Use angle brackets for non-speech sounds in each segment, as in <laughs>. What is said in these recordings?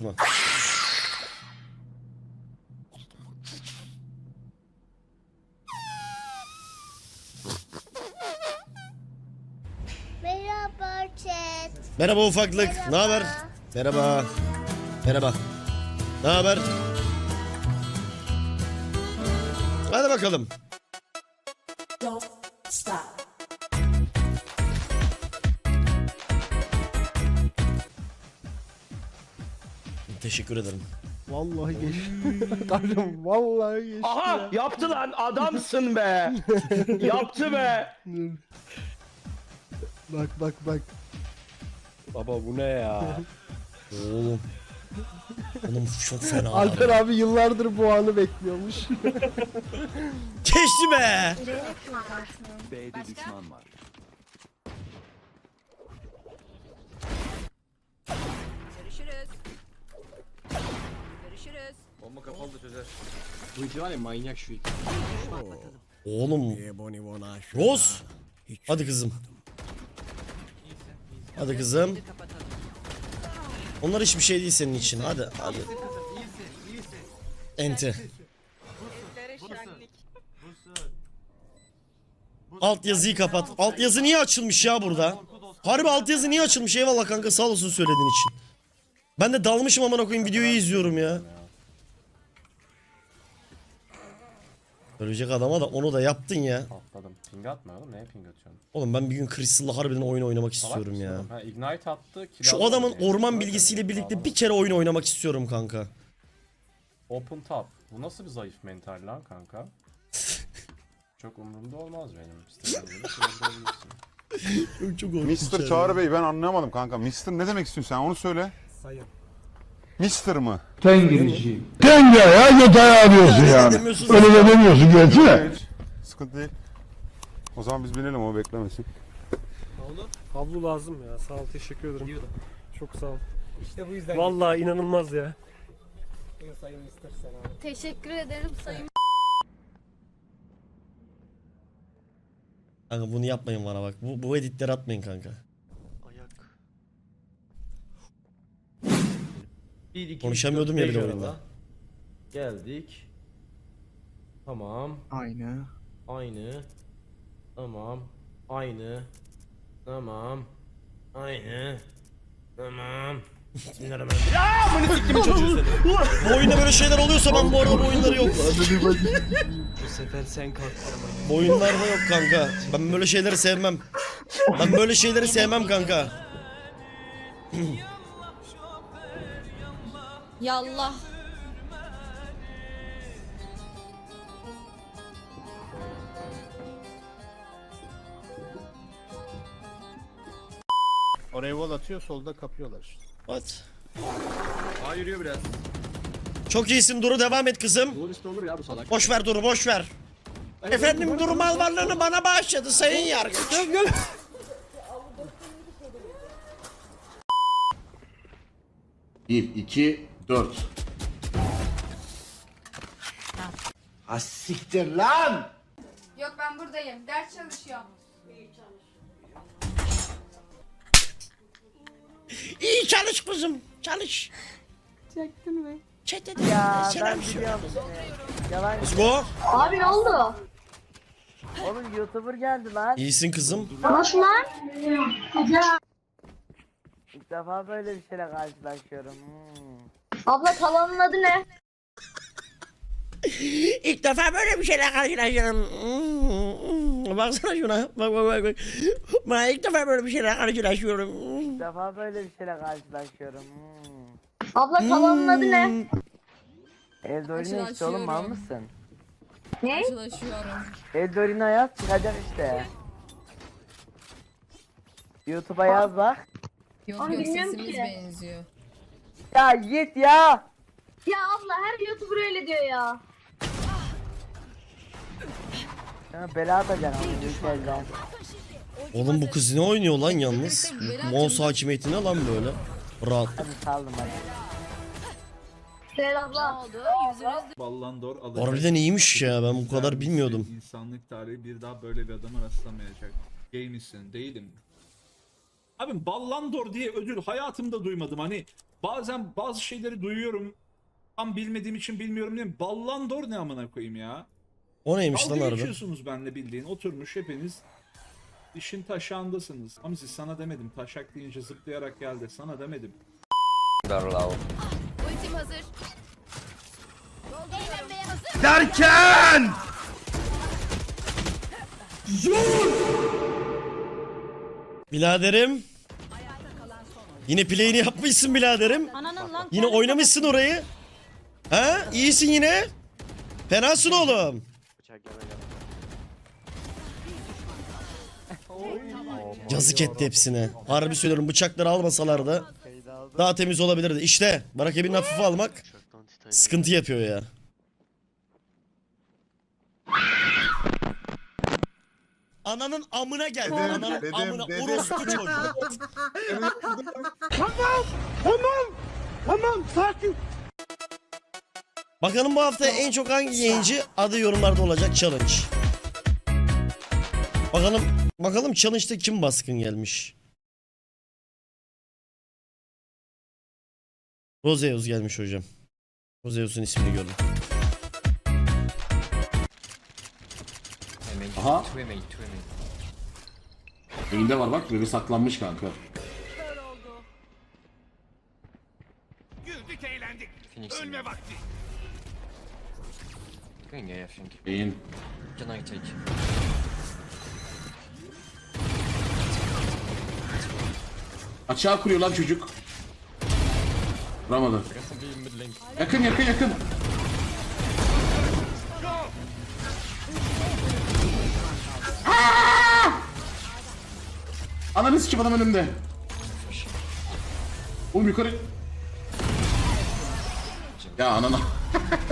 mı? Merhaba chat. Merhaba ufaklık. Ne haber? Merhaba. Merhaba. Ne haber? Hadi bakalım. Teşekkür ederim. Vallahi geç. Tanrım <laughs> vallahi geçti Aha ya. yaptı lan adamsın be. <laughs> Yaptı be. Bak bak bak. Baba bu ne ya? Oğlum. Oğlum çok fena. Alper abi. abi yıllardır bu anı bekliyormuş. Geçti be. B'de düşman var. Görüşürüz. Bu iki var ya manyak şu iki. Oğlum. Rose. Hadi kızım. Hadi kızım. Onlar hiçbir şey değil senin için. Hadi hadi. Enti. Alt yazıyı kapat. Alt yazı niye açılmış ya burada? Harbi alt yazı niye açılmış? Eyvallah kanka sağ olasın söylediğin için. Ben de dalmışım amına koyayım videoyu izliyorum ya. Ölecek adama da onu da yaptın ya. Atladım. Ping atma oğlum. Neye ping atıyorsun? Oğlum ben bir gün Crystal'la harbiden oyun oynamak Salak istiyorum mısın ya. oğlum? Ha, Ignite attı. kill Şu aldı adamın orman Böyle bilgisiyle bir birlikte bir kere oyun oynamak istiyorum kanka. Open top. Bu nasıl bir zayıf mental lan kanka? <laughs> Çok umurumda olmaz benim. İstediğin gibi kullanabilirsin. <laughs> Çok Mister Çağrı Bey ben anlamadım kanka. Mister ne demek istiyorsun sen onu söyle. Sayın. Mister mı? Denge ya yatağı arıyorsun yani. Öyle de demiyorsun gerçi de. Hiç sıkıntı değil. O zaman biz binelim o beklemesin. Havlu lazım ya. Sağ ol teşekkür ederim. Çok sağ ol. İşte bu yüzden. Vallahi inanılmaz ya. Teşekkür ederim sayın. Kanka bunu yapmayın bana bak. Bu, bu editleri atmayın kanka. Konuşamıyordum ya bir de oyunda. Geldik. Tamam. Aynı. Aynı. Tamam. Aynı. Tamam. Aynı. Tamam. Bismillahirrahmanirrahim. Aa, bunu siktim çocuğu seni. <laughs> Bu oyunda böyle şeyler oluyorsa ben bu arada bu oyunları yok. <laughs> Bu sefer sen ama. Bu oyunlarda yok kanka. Ben böyle şeyleri sevmem. Ben böyle şeyleri sevmem kanka. <laughs> Yallah. Oraya wall atıyor solda kapıyorlar işte. What? Aa yürüyor biraz. Çok iyisin Duru devam et kızım. Olur ya bu salak. Boş ver Duru boş ver. Efendim Duru mal varlığını bana bağışladı sayın yargıç. Bir, iki, dört. Yok ben buradayım. Ders çalışıyorum. İyi çalış kızım çalış. Çektin mi? Çete de selam söyle. Let's go. Abi ne oldu? Oğlum YouTuber geldi lan. İyisin kızım. Nasıl lan? İlk defa böyle bir şeyle karşılaşıyorum. Hmm. Abla talanın adı ne? İlk defa böyle bir şeyle karşılaşıyorum. Hmm, Baksana şuna. Bak bak bak. bak. Ben ilk defa böyle bir şeyle karşılaşıyorum. Hmm. İlk defa böyle bir şeyle karşılaşıyorum. Hmm. Abla talanın adı ne? Eldorina işte oğlum mal mısın? Ne? Eldorina yaz çıkacak işte. YouTube'a yaz bak. Yok Onu yok bilmiyorum sesimiz ki. benziyor. Ya git ya. Ya abla her YouTuber öyle diyor ya. Sana bela ilk elden. Oğlum bu kız ne oynuyor lan yalnız? Mouse hakimiyeti ne lan böyle? Rahat. Hadi saldım hadi. Ne abla. oldu? Yüzünüz Ballandor alacak. Harbiden iyiymiş ya ben bu kadar bilmiyordum. İnsanlık tarihi bir daha böyle bir adama rastlamayacak. Gay misin? Değilim. Abi Ballandor diye ödül hayatımda duymadım. Hani bazen bazı şeyleri duyuyorum. Tam bilmediğim için bilmiyorum değil mi? Ballandor ne amına koyayım ya? O neymiş lan Dalga harbi? geçiyorsunuz benimle bildiğin. Oturmuş hepiniz işin taşağındasınız. Hamzi sana demedim. Taşak deyince zıplayarak geldi. Sana demedim. Ultim hazır. Eğlenmeye hazır. Derken! Biraderim. Yine play'ini yapmışsın biraderim. Yine oynamışsın orayı. Ha? İyisin yine. Fenasın oğlum. Yazık etti hepsine. Harbi söylüyorum bıçakları almasalardı daha temiz olabilirdi. İşte Barakebin hafife almak sıkıntı yapıyor ya. Ananın amına geldi. Ananın dedim, amına dedim. orospu çocuğu. Bakalım bu hafta en çok hangi yayıncı adı yorumlarda olacak challenge. Bakalım bakalım challenge'da kim baskın gelmiş. Roseus gelmiş hocam. Roseus'un ismini gördüm. Aha. Elinde var bak böyle saklanmış kanka. Güldük eğlendik. Ölme vakti. Beyin. Açığa kuruyor lan çocuk. Vuramadı. Yakın yakın yakın. Ananı sikim adam önümde. Oğlum yukarı. Ya anana.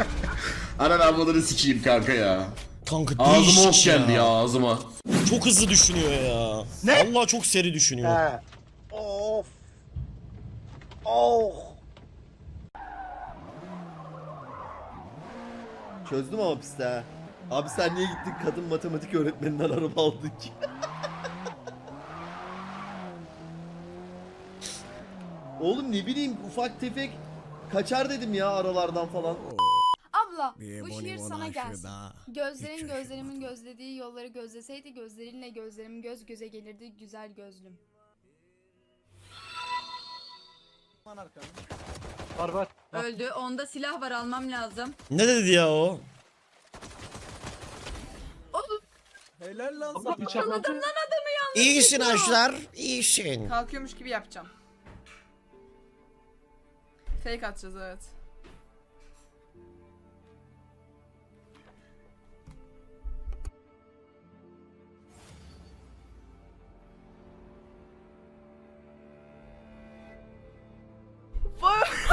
<laughs> Anan ablaları sikeyim kanka ya. Kanka Ağzıma değişik ok geldi ya ağzıma. Çok hızlı düşünüyor ya. Ne? Allah çok seri düşünüyor. Of. Oh. Çözdüm ama piste. Abi sen niye gittin kadın matematik öğretmeninden araba aldın ki? <laughs> Oğlum ne bileyim ufak tefek kaçar dedim ya aralardan falan. Abla bu şiir sana gelsin. Gözlerin gözlerimin gözlediği yolları gözleseydi gözlerinle gözlerim göz göze gelirdi güzel gözlüm. Var var. Öldü. Onda silah var almam lazım. Ne dedi ya o? Helal lan Abla bıçakladı. İyisin Aşlar, iyisin. Kalkıyormuş gibi yapacağım. Fake atacağız evet.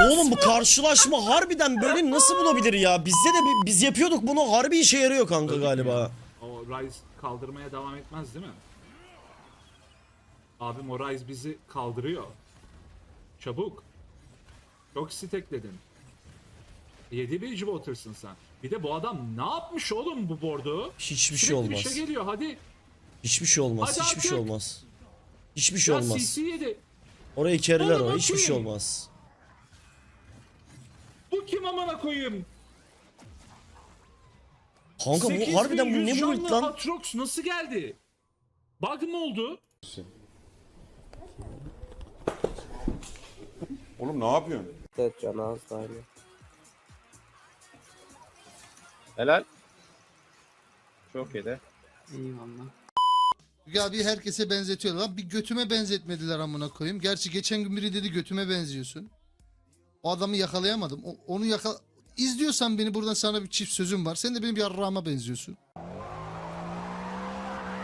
<laughs> Oğlum bu karşılaşma harbiden böyle nasıl bulabilir ya? Bizde de biz yapıyorduk bunu harbi işe yarıyor kanka galiba. O Rise kaldırmaya devam etmez değil mi? Abim o Rise bizi kaldırıyor. Çabuk. Çok stekledin. 7 bir Water'sın sen. Bir de bu adam ne yapmış oğlum bu bordu? Hiçbir şey Sürekli olmaz. bir şey geliyor hadi. Hiçbir şey olmaz. Hadi Hiçbir şey artık. olmaz. Hiçbir şey ya olmaz. CC yedi. Orayı kerler Oğlum o. Hiçbir şey olmaz. Bu kim amına koyayım? Kanka bu harbiden bu ne 8100 bu canlı lan? Atrox nasıl geldi? Bug mı oldu? Oğlum ne yapıyorsun? Evet can az daha iyi. Helal. Çok iyi de. Ya bir herkese benzetiyorlar. Lan bir götüme benzetmediler amına koyayım. Gerçi geçen gün biri dedi götüme benziyorsun. O adamı yakalayamadım. O- onu yaka... İzliyorsan beni buradan sana bir çift sözüm var. Sen de benim bir yarrağıma benziyorsun.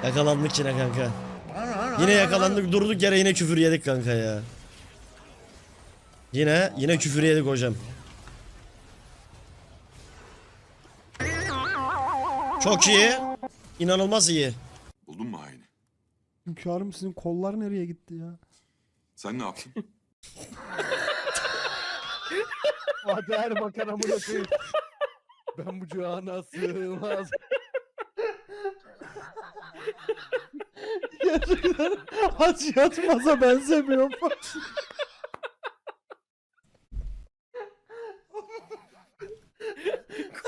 Yakalandık yine kanka. Yine yakalandık durduk yere yine küfür yedik kanka ya. Yine yine küfür yedik hocam. Çok iyi. İnanılmaz iyi. Buldun mu aynı? Hünkârım sizin kollar nereye gitti ya? Sen ne yaptın? <laughs> Hadi her bakan amına koyayım. Ben bu cihana sığmaz. Gerçekten hac yatmaza benzemiyor.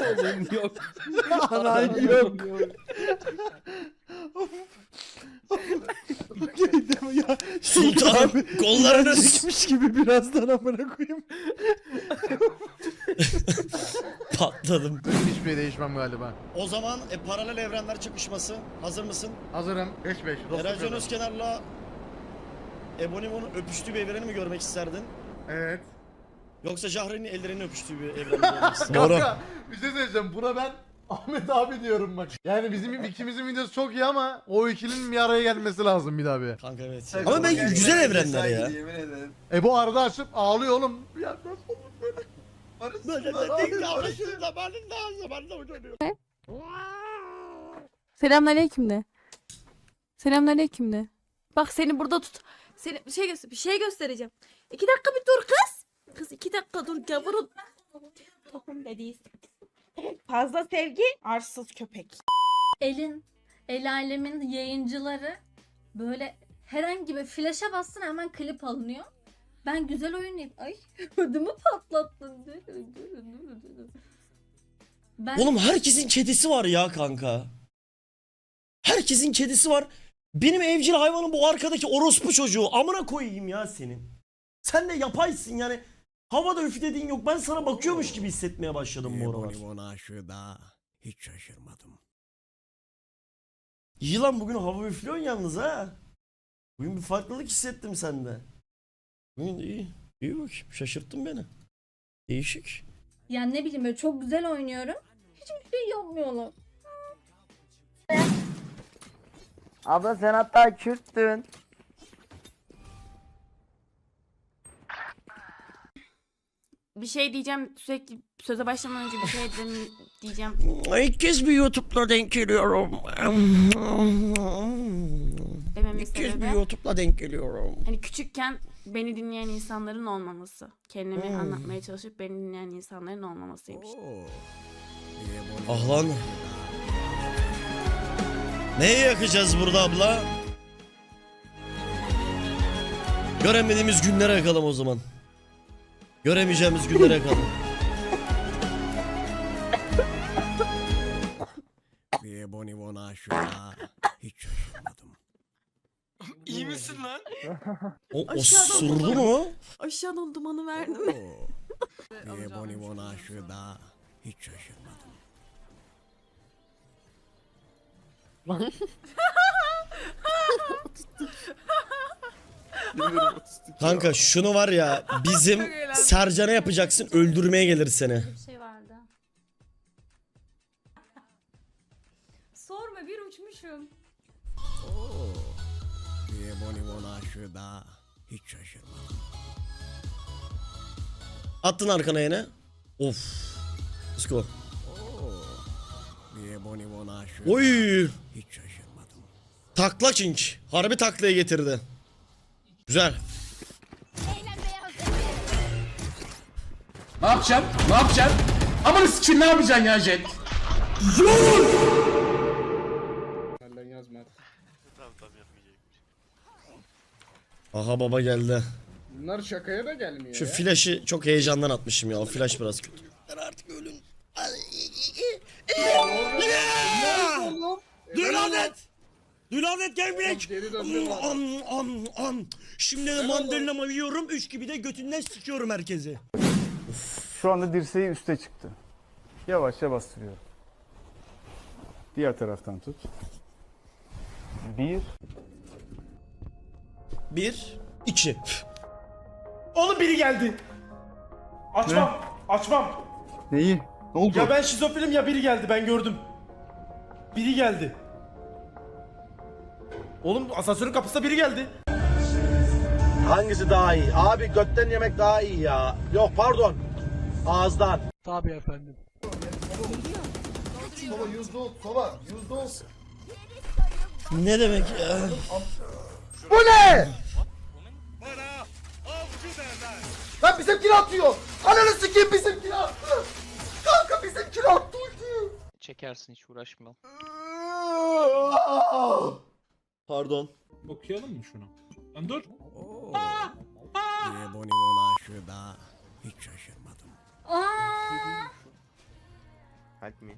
Oğlum yok. Anan <laughs> yok. ya Sultan kollarını sikmiş gibi birazdan amına koyayım. <laughs> patladım. Hiçbir şey değişmem galiba. O zaman e, paralel evrenler çakışması. Hazır mısın? Hazırım. 5-5. Eray Can Özkenar'la Ebonimo'nun öpüştüğü bir evreni mi görmek isterdin? Evet. Yoksa Jahre'nin ellerini öpüştüğü bir görmek isterdin? <laughs> Kanka bir şey söyleyeceğim. Buna ben Ahmet abi diyorum bak. Yani bizim ikimizin videosu çok iyi ama o ikilinin bir araya gelmesi lazım bir daha bir. Kanka evet. Ama ben güzel evrenler ya. E bu arada açıp ağlıyor oğlum. Ya nasıl olur böyle? Selamünaleyküm de. Selamünaleyküm de. Bak seni burada tut. Seni bir şey göster bir şey göstereceğim. İki dakika bir dur kız. Kız iki dakika dur gavurun. Tohum dediyiz. Fazla sevgi arsız köpek. Elin, el alemin yayıncıları böyle herhangi bir flaşa bassın hemen klip alınıyor. Ben güzel oynayayım. Ay <laughs> ödümü patlattın. Ben Oğlum herkesin kedisi var ya kanka. Herkesin kedisi var. Benim evcil hayvanım bu arkadaki orospu çocuğu. Amına koyayım ya senin. Sen de yapaysın yani. Havada üflediğin yok. Ben sana bakıyormuş gibi hissetmeye başladım bu aralar. hiç şaşırmadım. İyi lan bugün hava üflüyorsun yalnız ha. Bugün bir farklılık hissettim sende. Bugün iyi. İyi bak. Şaşırttın beni. Değişik. yani ne bileyim böyle çok güzel oynuyorum. Hiçbir şey yapmıyorlar. Abla sen hatta Kürttün. Bir şey diyeceğim sürekli söze başlamadan önce bir şey diyeceğim. İlk kez bir YouTube'la denk geliyorum. Dememin İlk kez bir sebebi YouTube'la denk geliyorum. hani küçükken beni dinleyen insanların olmaması. Kendimi Hmm. anlatmaya çalışıp beni dinleyen insanların olmamasıymış. Ah lan. Neyi yakacağız burada abla? Göremediğimiz günlere yakalım o zaman. Göremeyeceğimiz günlere yakalım. hiç şaşırmadım. İyi misin lan? O osurdu mu? Aşağıdan dumanı verdim. <laughs> hiç şaşırmadım. <laughs> Kanka şunu var ya bizim Sercan'a yapacaksın öldürmeye gelir seni. Bir şey vardı. Sorma bir uçmuşum. hiç şaşırmadım. Attın arkana yine. Of. Let's go. Oy. hiç şaşırmadım. Takla çinç. Harbi taklaya getirdi. Güzel. Ne yapacaksın? Ne yapacaksın? Amanı sikeyim ne yapacaksın ya Jet? Aha baba geldi. Bunlar şakaya da gelmiyor Şu flaşı çok heyecandan atmışım ya. O flash biraz kötü. Artık ölün. Dülanet Gamebrek! Am am am. Şimdi de mandalinamı yiyorum. Üç gibi de götünden sikiyorum herkesi. Şu anda dirseği üste çıktı. Yavaşça bastırıyorum. Diğer taraftan tut. Bir. Bir, iki. Oğlum biri geldi. Açmam. Açmam. Neyi? Ne oldu? Ya ben şizofrenim ya biri geldi ben gördüm. Biri geldi. Oğlum asansörün kapısında biri geldi. Hangisi daha iyi? Abi götten yemek daha iyi ya. Yok pardon. Ağızdan. Tabii efendim. Sola yüzde ol. Sola yüzde ol. Ne demek ya? Bu ne? Lan bizimkini atıyor. Ananı sikeyim bizimkini attı. Kanka bizimkini attı ultiyi. Çekersin hiç uğraşma. Pardon. Okuyalım mı şunu? Lan dur. Hiç şaşırmadım. Aa! Help me.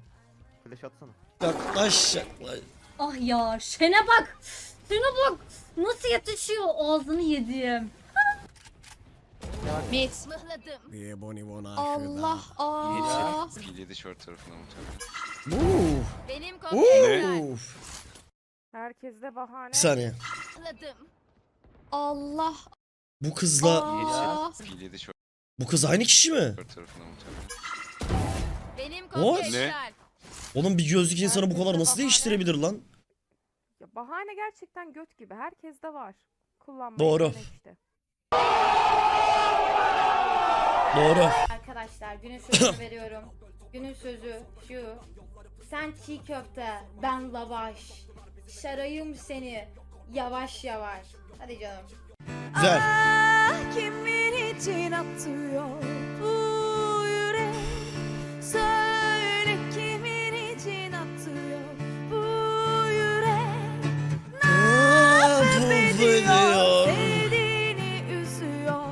Flash atsana. Yaklaş yaklaş. Ah ya şene bak. Şene bak. Nasıl yetişiyor ağzını yediğim. Mid. Allah aa. Yedi short tarafına muhtemelen. Benim Uf. Herkes de bahane. Bir saniye. Allah Bu kızla aa. Bu kız aynı kişi mi? tarafına muhtemelen. Benim What? Ne? Oğlum bir gözlük insanı bu kadar nasıl değiştirebilir lan? Ya bahane gerçekten göt gibi. Herkes de var. Kullanmayı Doğru. işte. Doğru. Arkadaşlar günün sözünü <coughs> veriyorum. Günün sözü şu. Sen çiğ köfte, ben lavaş. Şarayım seni yavaş yavaş. Hadi canım. Güzel. Kimin için atıyor bu yürek? Söyle kimin için atıyor bu yürek? Mahvediyor. Sevdiğini üzüyor.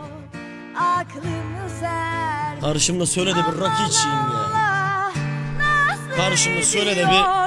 Aklımız er. Karşımda söyle de bir rakı içeyim ya. Nasıl Karşımda söyle de bir ediyor